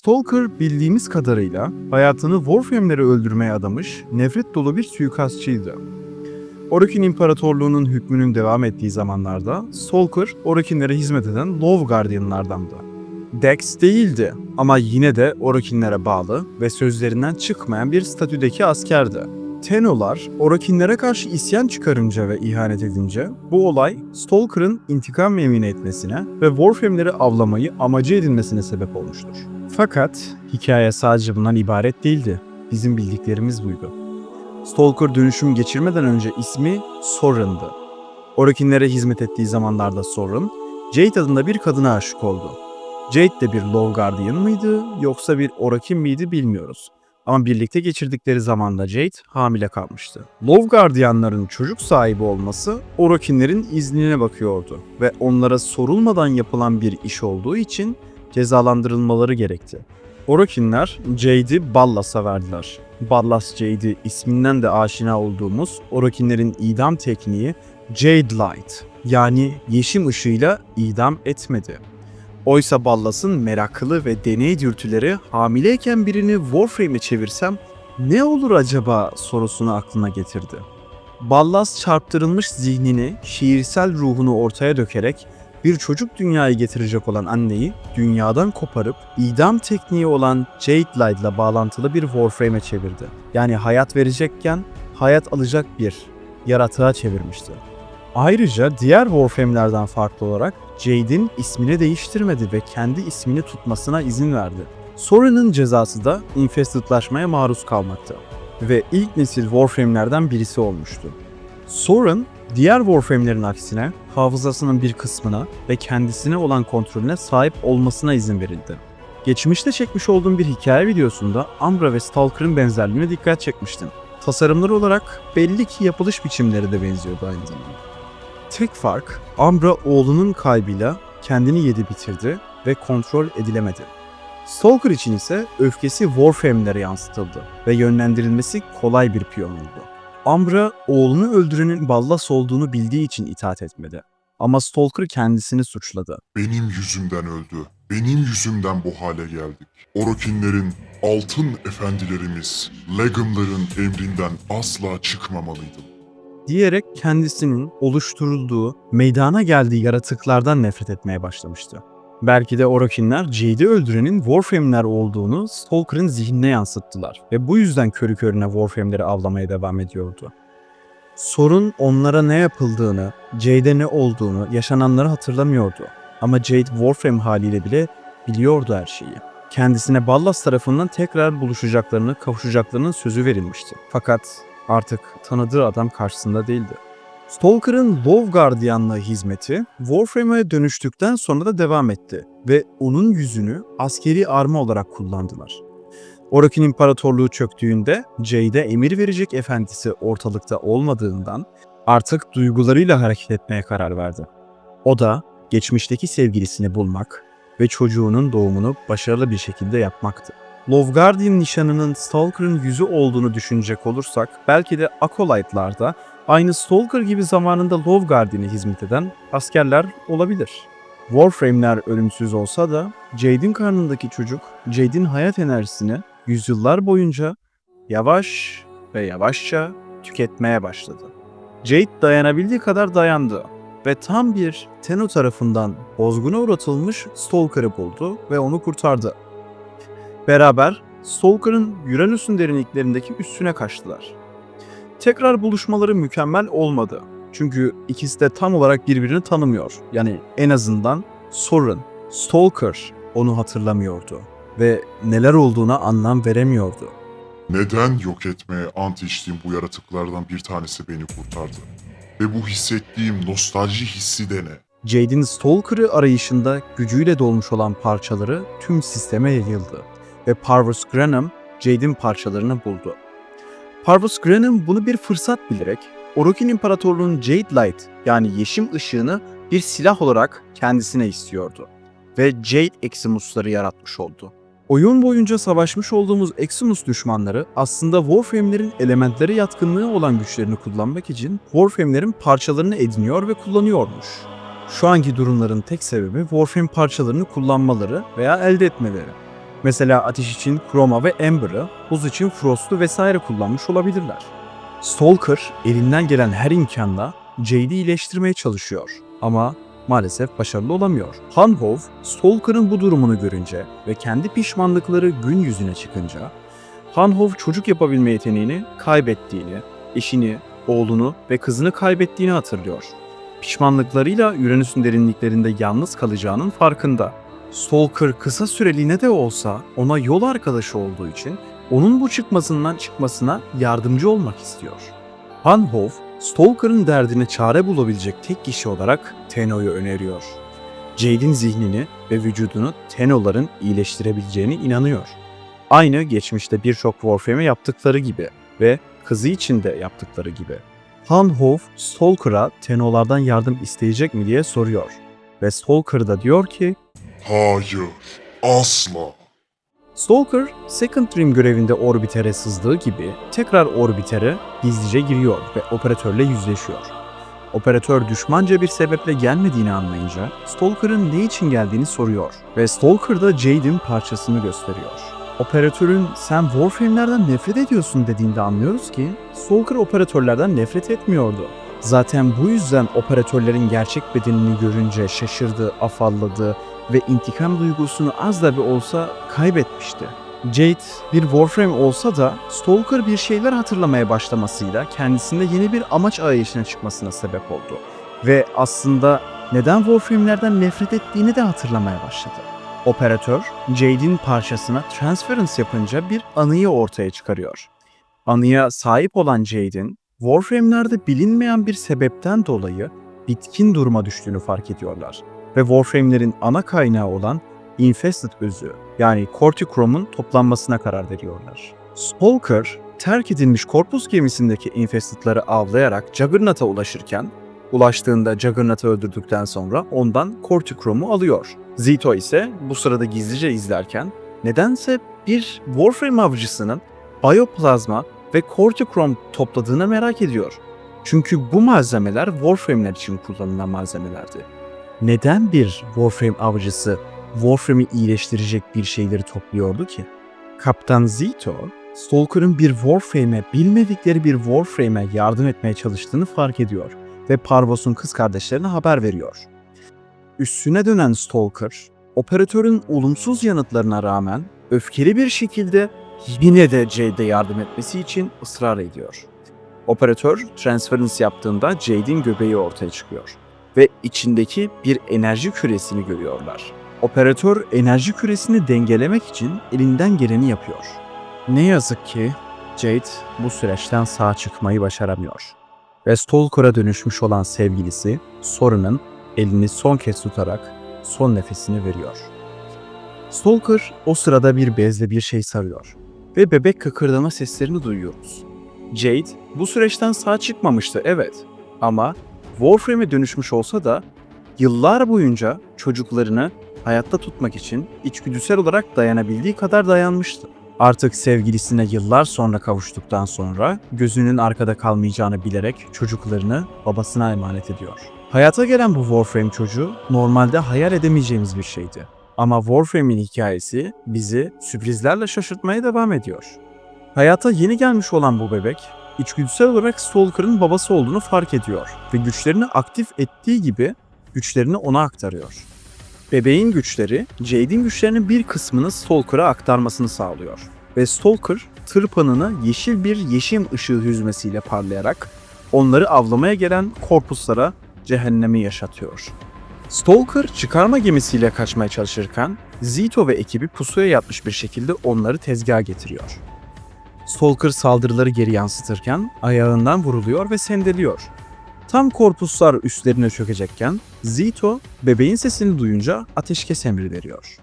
Stalker bildiğimiz kadarıyla hayatını Warframe'leri öldürmeye adamış nefret dolu bir suikastçıydı. Orokin İmparatorluğu'nun hükmünün devam ettiği zamanlarda Stalker, Orokinlere hizmet eden Love Guardian'lardandı. Dex değildi ama yine de Orokinlere bağlı ve sözlerinden çıkmayan bir statüdeki askerdi. Tenolar, Orokinlere karşı isyan çıkarınca ve ihanet edince bu olay Stalker'ın intikam yemin etmesine ve Warframe'leri avlamayı amacı edinmesine sebep olmuştur. Fakat hikaye sadece bundan ibaret değildi. Bizim bildiklerimiz buydu. Stalker dönüşüm geçirmeden önce ismi Soren'dı. Orokinlere hizmet ettiği zamanlarda Soren, Jade adında bir kadına aşık oldu. Jade de bir Love Guardian mıydı yoksa bir Orokin miydi bilmiyoruz. Ama birlikte geçirdikleri zamanda Jade hamile kalmıştı. Love Guardianların çocuk sahibi olması Orokinlerin iznine bakıyordu ve onlara sorulmadan yapılan bir iş olduğu için cezalandırılmaları gerekti. Orokinler Jade'i Ballas'a verdiler. Ballas Jade'i isminden de aşina olduğumuz Orokinlerin idam tekniği Jade Light yani yeşim ışığıyla idam etmedi. Oysa Ballas'ın meraklı ve deney dürtüleri hamileyken birini Warframe'e çevirsem ne olur acaba sorusunu aklına getirdi. Ballas çarptırılmış zihnini, şiirsel ruhunu ortaya dökerek bir çocuk dünyaya getirecek olan anneyi dünyadan koparıp idam tekniği olan Jade Light ile bağlantılı bir Warframe'e çevirdi. Yani hayat verecekken hayat alacak bir yaratığa çevirmişti. Ayrıca diğer Warframe'lerden farklı olarak Jade'in ismini değiştirmedi ve kendi ismini tutmasına izin verdi. Soren'ın cezası da Infested'laşmaya maruz kalmaktı ve ilk nesil Warframe'lerden birisi olmuştu. Soren, diğer Warframe'lerin aksine hafızasının bir kısmına ve kendisine olan kontrolüne sahip olmasına izin verildi. Geçmişte çekmiş olduğum bir hikaye videosunda Umbra ve Stalker'ın benzerliğine dikkat çekmiştim. Tasarımları olarak belli ki yapılış biçimleri de benziyordu aynı zamanda. Tek fark, Umbra oğlunun kaybıyla kendini yedi bitirdi ve kontrol edilemedi. Stalker için ise öfkesi Warframe'lere yansıtıldı ve yönlendirilmesi kolay bir piyon oldu. Umbra, oğlunu öldürenin Ballas olduğunu bildiği için itaat etmedi. Ama Stalker kendisini suçladı. Benim yüzümden öldü. Benim yüzümden bu hale geldik. Orokinlerin, altın efendilerimiz, Legum'ların emrinden asla çıkmamalıydım. Diyerek kendisinin oluşturulduğu, meydana geldiği yaratıklardan nefret etmeye başlamıştı. Belki de Orokinler Jade'i öldürenin Warframe'ler olduğunu Stalker'ın zihnine yansıttılar ve bu yüzden körü körüne Warframe'leri avlamaya devam ediyordu. Sorun onlara ne yapıldığını, Jade'e ne olduğunu, yaşananları hatırlamıyordu. Ama Jade Warframe haliyle bile biliyordu her şeyi. Kendisine Ballas tarafından tekrar buluşacaklarını, kavuşacaklarının sözü verilmişti. Fakat artık tanıdığı adam karşısında değildi. Stalker'ın Love Guardian'la hizmeti Warframe'e dönüştükten sonra da devam etti ve onun yüzünü askeri arma olarak kullandılar. Orokin İmparatorluğu çöktüğünde Jade'e emir verecek efendisi ortalıkta olmadığından artık duygularıyla hareket etmeye karar verdi. O da geçmişteki sevgilisini bulmak ve çocuğunun doğumunu başarılı bir şekilde yapmaktı. Love Guardian nişanının Stalker'ın yüzü olduğunu düşünecek olursak belki de Acolyte'larda aynı Stalker gibi zamanında Love Guardian'e hizmet eden askerler olabilir. Warframe'ler ölümsüz olsa da Jade'in karnındaki çocuk Jade'in hayat enerjisini yüzyıllar boyunca yavaş ve yavaşça tüketmeye başladı. Jade dayanabildiği kadar dayandı ve tam bir Tenno tarafından bozguna uğratılmış Stalker'ı buldu ve onu kurtardı. Beraber Stalker'ın Uranüs'ün derinliklerindeki üstüne kaçtılar. Tekrar buluşmaları mükemmel olmadı. Çünkü ikisi de tam olarak birbirini tanımıyor. Yani en azından Soren, Stalker onu hatırlamıyordu ve neler olduğuna anlam veremiyordu. Neden yok etmeye ant içtiğim bu yaratıklardan bir tanesi beni kurtardı? Ve bu hissettiğim nostalji hissi de ne? Jade'in Stalker'ı arayışında gücüyle dolmuş olan parçaları tüm sisteme yayıldı ve Parvus Granum Jade'in parçalarını buldu. Parvus Granum bunu bir fırsat bilerek Orokin İmparatorluğu'nun Jade Light yani yeşim ışığını bir silah olarak kendisine istiyordu ve Jade Eximus'ları yaratmış oldu. Oyun boyunca savaşmış olduğumuz Eximus düşmanları aslında Warframe'lerin elementlere yatkınlığı olan güçlerini kullanmak için Warframe'lerin parçalarını ediniyor ve kullanıyormuş. Şu anki durumların tek sebebi Warframe parçalarını kullanmaları veya elde etmeleri. Mesela ateş için Chroma ve Amber'ı, buz için Frost'u vesaire kullanmış olabilirler. Stalker elinden gelen her imkanla Jade'i iyileştirmeye çalışıyor ama maalesef başarılı olamıyor. Hanhov, Stalker'ın bu durumunu görünce ve kendi pişmanlıkları gün yüzüne çıkınca, Hanhov çocuk yapabilme yeteneğini kaybettiğini, eşini, oğlunu ve kızını kaybettiğini hatırlıyor. Pişmanlıklarıyla Uranüs'ün derinliklerinde yalnız kalacağının farkında. Stalker kısa süreliğine de olsa ona yol arkadaşı olduğu için onun bu çıkmasından çıkmasına yardımcı olmak istiyor. Hanhov, Stalker'ın derdine çare bulabilecek tek kişi olarak Tenno'yu öneriyor. Jade'in zihnini ve vücudunu Tenno'ların iyileştirebileceğine inanıyor. Aynı geçmişte birçok Warframe'e yaptıkları gibi ve kızı için de yaptıkları gibi. Hanhov, Stalker'a Tenno'lardan yardım isteyecek mi diye soruyor. Ve Stalker da diyor ki, Hayır, asla. Stalker, Second Dream görevinde orbitere sızdığı gibi tekrar orbitere gizlice giriyor ve operatörle yüzleşiyor. Operatör düşmanca bir sebeple gelmediğini anlayınca Stalker'ın ne için geldiğini soruyor ve Stalker da Jade'in parçasını gösteriyor. Operatörün sen Warframe'lerden nefret ediyorsun dediğinde anlıyoruz ki Stalker operatörlerden nefret etmiyordu. Zaten bu yüzden operatörlerin gerçek bedenini görünce şaşırdı, afalladı ve intikam duygusunu az da bir olsa kaybetmişti. Jade bir Warframe olsa da Stalker bir şeyler hatırlamaya başlamasıyla kendisinde yeni bir amaç arayışına çıkmasına sebep oldu. Ve aslında neden Warframe'lerden nefret ettiğini de hatırlamaya başladı. Operatör, Jade'in parçasına transference yapınca bir anıyı ortaya çıkarıyor. Anıya sahip olan Jade'in Warframe'lerde bilinmeyen bir sebepten dolayı bitkin duruma düştüğünü fark ediyorlar ve Warframe'lerin ana kaynağı olan Infested özü yani Cortichrom'un toplanmasına karar veriyorlar. Stalker, terk edilmiş korpus gemisindeki Infested'ları avlayarak Juggernaut'a ulaşırken, ulaştığında Juggernaut'u öldürdükten sonra ondan Cortichrom'u alıyor. Zito ise bu sırada gizlice izlerken, nedense bir Warframe avcısının bioplazma ve Cortichrom topladığını merak ediyor. Çünkü bu malzemeler Warframe'ler için kullanılan malzemelerdi neden bir Warframe avcısı Warframe'i iyileştirecek bir şeyleri topluyordu ki? Kaptan Zito, Stalker'ın bir Warframe'e, bilmedikleri bir Warframe'e yardım etmeye çalıştığını fark ediyor ve Parvos'un kız kardeşlerine haber veriyor. Üstüne dönen Stalker, operatörün olumsuz yanıtlarına rağmen öfkeli bir şekilde yine de Jade'e yardım etmesi için ısrar ediyor. Operatör transference yaptığında Jade'in göbeği ortaya çıkıyor ve içindeki bir enerji küresini görüyorlar. Operatör enerji küresini dengelemek için elinden geleni yapıyor. Ne yazık ki Jade bu süreçten sağ çıkmayı başaramıyor. Ve Stalker'a dönüşmüş olan sevgilisi Soren'ın elini son kez tutarak son nefesini veriyor. Stalker o sırada bir bezle bir şey sarıyor ve bebek kıkırdama seslerini duyuyoruz. Jade bu süreçten sağ çıkmamıştı evet ama Warframe'e dönüşmüş olsa da yıllar boyunca çocuklarını hayatta tutmak için içgüdüsel olarak dayanabildiği kadar dayanmıştı. Artık sevgilisine yıllar sonra kavuştuktan sonra gözünün arkada kalmayacağını bilerek çocuklarını babasına emanet ediyor. Hayata gelen bu Warframe çocuğu normalde hayal edemeyeceğimiz bir şeydi. Ama Warframe'in hikayesi bizi sürprizlerle şaşırtmaya devam ediyor. Hayata yeni gelmiş olan bu bebek içgüdüsel olarak Stalker'ın babası olduğunu fark ediyor ve güçlerini aktif ettiği gibi güçlerini ona aktarıyor. Bebeğin güçleri, Jade'in güçlerinin bir kısmını Stalker'a aktarmasını sağlıyor. Ve Stalker, tırpanını yeşil bir yeşim ışığı hüzmesiyle parlayarak onları avlamaya gelen korpuslara cehennemi yaşatıyor. Stalker çıkarma gemisiyle kaçmaya çalışırken Zito ve ekibi pusuya yatmış bir şekilde onları tezgaha getiriyor. Stalker saldırıları geri yansıtırken ayağından vuruluyor ve sendeliyor. Tam korpuslar üstlerine çökecekken Zito bebeğin sesini duyunca ateşkes emri veriyor.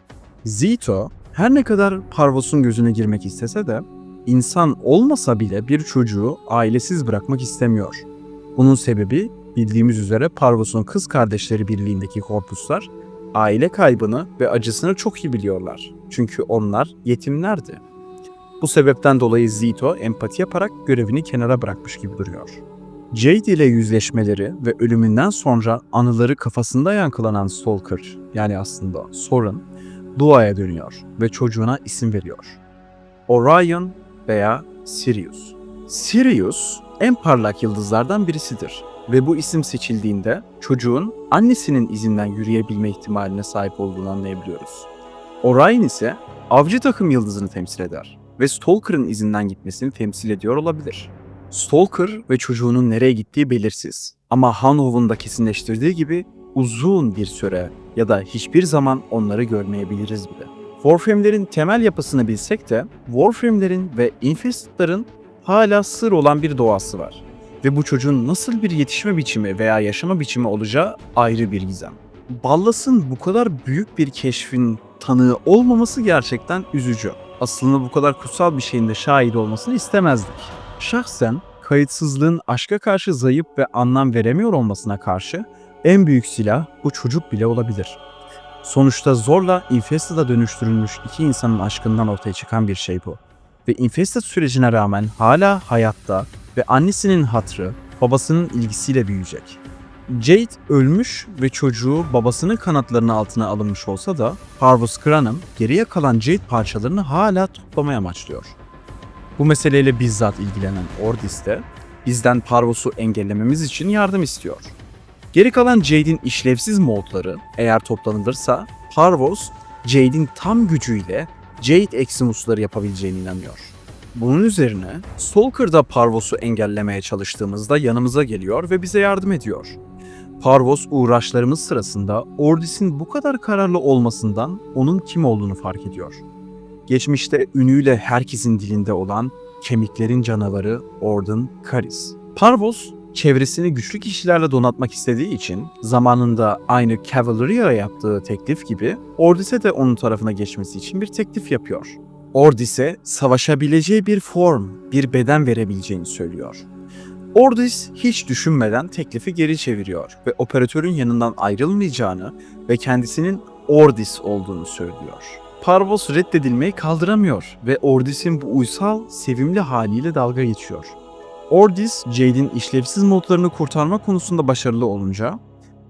Zito her ne kadar Parvos'un gözüne girmek istese de insan olmasa bile bir çocuğu ailesiz bırakmak istemiyor. Bunun sebebi bildiğimiz üzere Parvos'un kız kardeşleri birliğindeki korpuslar aile kaybını ve acısını çok iyi biliyorlar. Çünkü onlar yetimlerdi. Bu sebepten dolayı Zito empati yaparak görevini kenara bırakmış gibi duruyor. Jade ile yüzleşmeleri ve ölümünden sonra anıları kafasında yankılanan Stalker yani aslında Soren duaya dönüyor ve çocuğuna isim veriyor. Orion veya Sirius. Sirius en parlak yıldızlardan birisidir ve bu isim seçildiğinde çocuğun annesinin izinden yürüyebilme ihtimaline sahip olduğunu anlayabiliyoruz. Orion ise avcı takım yıldızını temsil eder ve Stalker'ın izinden gitmesini temsil ediyor olabilir. Stalker ve çocuğunun nereye gittiği belirsiz ama Hanhov'un da kesinleştirdiği gibi uzun bir süre ya da hiçbir zaman onları görmeyebiliriz bile. Warframe'lerin temel yapısını bilsek de Warframe'lerin ve Infested'ların hala sır olan bir doğası var. Ve bu çocuğun nasıl bir yetişme biçimi veya yaşama biçimi olacağı ayrı bir gizem. Ballas'ın bu kadar büyük bir keşfin tanığı olmaması gerçekten üzücü. Aslında bu kadar kutsal bir şeyin de şahit olmasını istemezdik. Şahsen kayıtsızlığın aşka karşı zayıf ve anlam veremiyor olmasına karşı en büyük silah bu çocuk bile olabilir. Sonuçta zorla Infested'a dönüştürülmüş iki insanın aşkından ortaya çıkan bir şey bu. Ve Infested sürecine rağmen hala hayatta ve annesinin hatrı, babasının ilgisiyle büyüyecek. Jade ölmüş ve çocuğu babasının kanatlarının altına alınmış olsa da Parvus Kranım geriye kalan Jade parçalarını hala toplamaya amaçlıyor. Bu meseleyle bizzat ilgilenen Ordis de bizden Parvus'u engellememiz için yardım istiyor. Geri kalan Jade'in işlevsiz modları eğer toplanılırsa Parvos, Jade'in tam gücüyle Jade Eximus'ları yapabileceğine inanıyor. Bunun üzerine Stalker'da Parvos'u engellemeye çalıştığımızda yanımıza geliyor ve bize yardım ediyor. Parvos uğraşlarımız sırasında Ordis'in bu kadar kararlı olmasından onun kim olduğunu fark ediyor. Geçmişte ünüyle herkesin dilinde olan kemiklerin canavarı Orden Karis. Parvos çevresini güçlü kişilerle donatmak istediği için zamanında aynı Cavalry'a yaptığı teklif gibi Ordis'e de onun tarafına geçmesi için bir teklif yapıyor. Ordis'e savaşabileceği bir form, bir beden verebileceğini söylüyor. Ordis hiç düşünmeden teklifi geri çeviriyor ve operatörün yanından ayrılmayacağını ve kendisinin Ordis olduğunu söylüyor. Parvos reddedilmeyi kaldıramıyor ve Ordis'in bu uysal, sevimli haliyle dalga geçiyor. Ordis, Jade'in işlevsiz modlarını kurtarma konusunda başarılı olunca,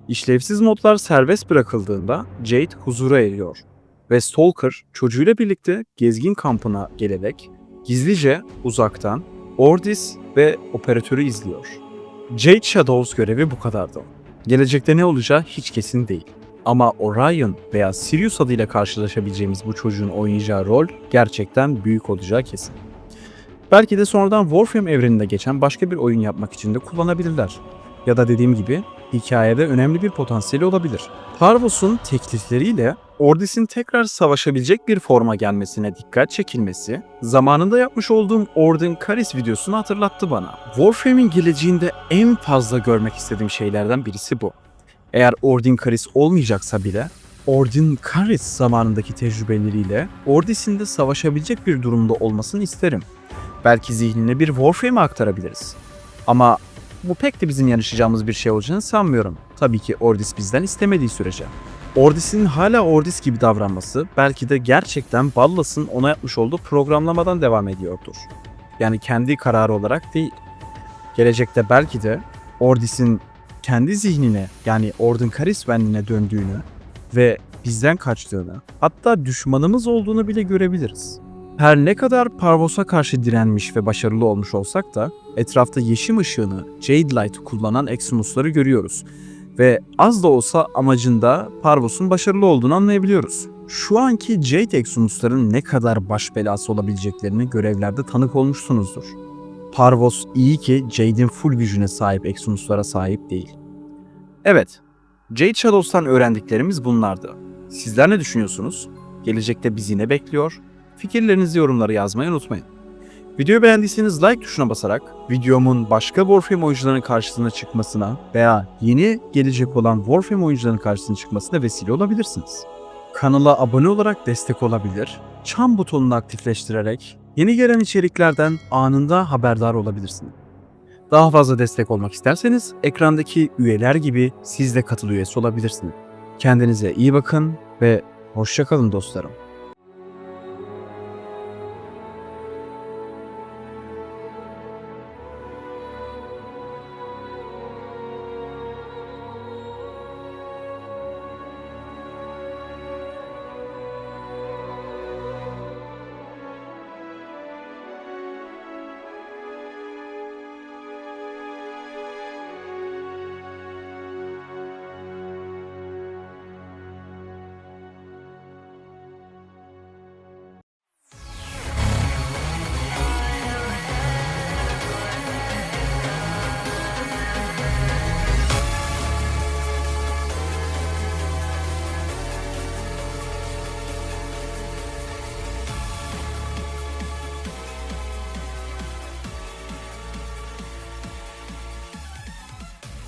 işlevsiz modlar serbest bırakıldığında Jade huzura eriyor ve Stalker çocuğuyla birlikte gezgin kampına gelerek gizlice uzaktan Ordis ve operatörü izliyor. Jade Shadows görevi bu kadardı. Gelecekte ne olacağı hiç kesin değil. Ama Orion veya Sirius adıyla karşılaşabileceğimiz bu çocuğun oynayacağı rol gerçekten büyük olacağı kesin. Belki de sonradan Warframe evreninde geçen başka bir oyun yapmak için de kullanabilirler. Ya da dediğim gibi hikayede önemli bir potansiyeli olabilir. Parvos'un teklifleriyle Ordis'in tekrar savaşabilecek bir forma gelmesine dikkat çekilmesi, zamanında yapmış olduğum Orden Karis videosunu hatırlattı bana. Warframe'in geleceğinde en fazla görmek istediğim şeylerden birisi bu. Eğer Ordin Karis olmayacaksa bile Ordin Karis zamanındaki tecrübeleriyle Ordis'in de savaşabilecek bir durumda olmasını isterim. Belki zihnine bir Warframe aktarabiliriz. Ama bu pek de bizim yarışacağımız bir şey olacağını sanmıyorum. Tabii ki Ordis bizden istemediği sürece. Ordis'in hala Ordis gibi davranması belki de gerçekten Ballas'ın ona yapmış olduğu programlamadan devam ediyordur. Yani kendi kararı olarak değil. Gelecekte belki de Ordis'in kendi zihnine yani Orden Karisvenliğine döndüğünü ve bizden kaçtığını hatta düşmanımız olduğunu bile görebiliriz. Her ne kadar Parvos'a karşı direnmiş ve başarılı olmuş olsak da etrafta yeşim ışığını Jade Light kullanan Eximus'ları görüyoruz ve az da olsa amacında Parvos'un başarılı olduğunu anlayabiliyoruz. Şu anki Jade Eximus'ların ne kadar baş belası olabileceklerini görevlerde tanık olmuşsunuzdur. Parvos iyi ki Jade'in full gücüne sahip Eximus'lara sahip değil. Evet, Jade Shadows'tan öğrendiklerimiz bunlardı. Sizler ne düşünüyorsunuz? Gelecekte bizi ne bekliyor? Fikirlerinizi yorumlara yazmayı unutmayın. Videoyu beğendiyseniz like tuşuna basarak videomun başka Warframe oyuncularının karşısına çıkmasına veya yeni gelecek olan Warframe oyuncularının karşısına çıkmasına vesile olabilirsiniz. Kanala abone olarak destek olabilir, çan butonunu aktifleştirerek yeni gelen içeriklerden anında haberdar olabilirsiniz. Daha fazla destek olmak isterseniz ekrandaki üyeler gibi siz de katıl üyesi olabilirsiniz. Kendinize iyi bakın ve hoşçakalın dostlarım.